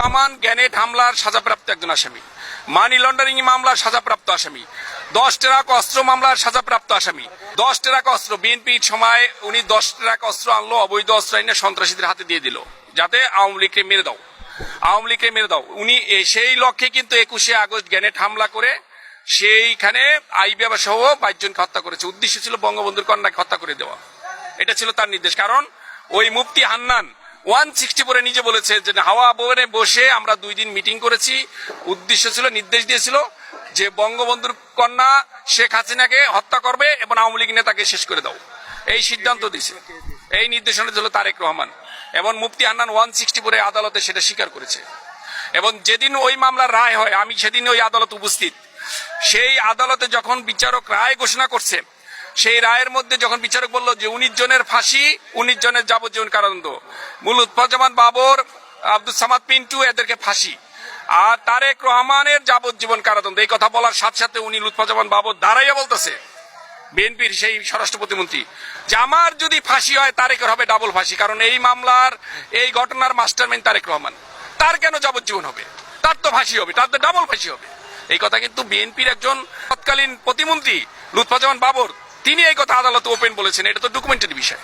Rahman gannet হামলার সাজাপ্রাপ্ত একজন আসামি। মানি লন্ডারিং মামলার সাজাপ্রাপ্ত আসামি। দশ ট্রাক অস্ত্র মামলার সাজাপ্রাপ্ত আসামি। দশ ট্রাক অস্ত্র বিএনপির সময় উনি দশ ট্রাক অস্ত্র আনলো, অবৈধ অস্ত্র এনে সন্ত্রাসীদের হাতে দিয়ে দিল। যাতে আওয়ামী লীগকে মেরে দাও। আওয়ামী লীগকে মেরে দাও। উনি সেই লক্ষ্যে কিন্তু একুশে আগস্ট গ্যানেট হামলা করে সেইখানে আই বাবা সহ বাইশ জনকে হত্যা করেছে। উদ্দেশ্য ছিল বঙ্গবন্ধুর কন্যাকে হত্যা করে দেওয়া। এটা ছিল তার নির্দেশ। কারণ ওই মুফতি হান্নান ওয়ান সিক্সটি পরে নিজে বলেছে যে হাওয়া ভবনে বসে আমরা দুই দিন মিটিং করেছি। উদ্দেশ্য ছিল, নির্দেশ দিয়েছিল যে বঙ্গবন্ধুর কন্যা শেখ হাসিনাকে হত্যা করবে এবং আওয়ামী লীগ নেতাকে শেষ করে দাও। এই সিদ্ধান্ত দিয়েছে। এই নির্দেশনা ছিল তারেক রহমান। এবং মুফতি হান্নান ওয়ান সিক্সটি পরে আদালতে সেটা স্বীকার করেছে। এবং যেদিন ওই মামলার রায় হয়, আমি সেদিন ওই আদালত উপস্থিত। সেই আদালতে যখন বিচারক রায় ঘোষণা করছে সেই রায়ের মধ্যে যখন বিচারক বলল যে উনিশ জনের ফাঁসি, উনিশ জনের যাবজ্জীবন কারাদণ্ড, মূল উৎফাজামান বাবর আব্দুল সামাদ পিন্টু এদেরকে ফাঁসি। আর তারেক রহমানের যাবজ্জীবন কারাদণ্ড, এই কথা বলার সাথে সাথে উনি লুৎফাজামান বাবর দাঁড়াইয়া বলতেছে, বিএনপির সেই স্বরাষ্ট্র প্রতিমন্ত্রী, যে আমার যদি ফাঁসি হয় তারেকের হবে ডাবল ফাঁসি, কারণ এই মামলার, এই ঘটনার মাস্টারমাইন্ড তারেক রহমান। তার কেন যাবজ্জীবন হবে? তার তো ফাঁসি হবে, তার তো ডাবল ফাঁসি হবে। এই কথা কিন্তু বিএনপির একজন তৎকালীন প্রতিমন্ত্রী লুৎফাজামান বাবর তিনি এই কথা আদালতে ওপেন বলেছেন এটা তো ডকুমেন্টারি বিষয়।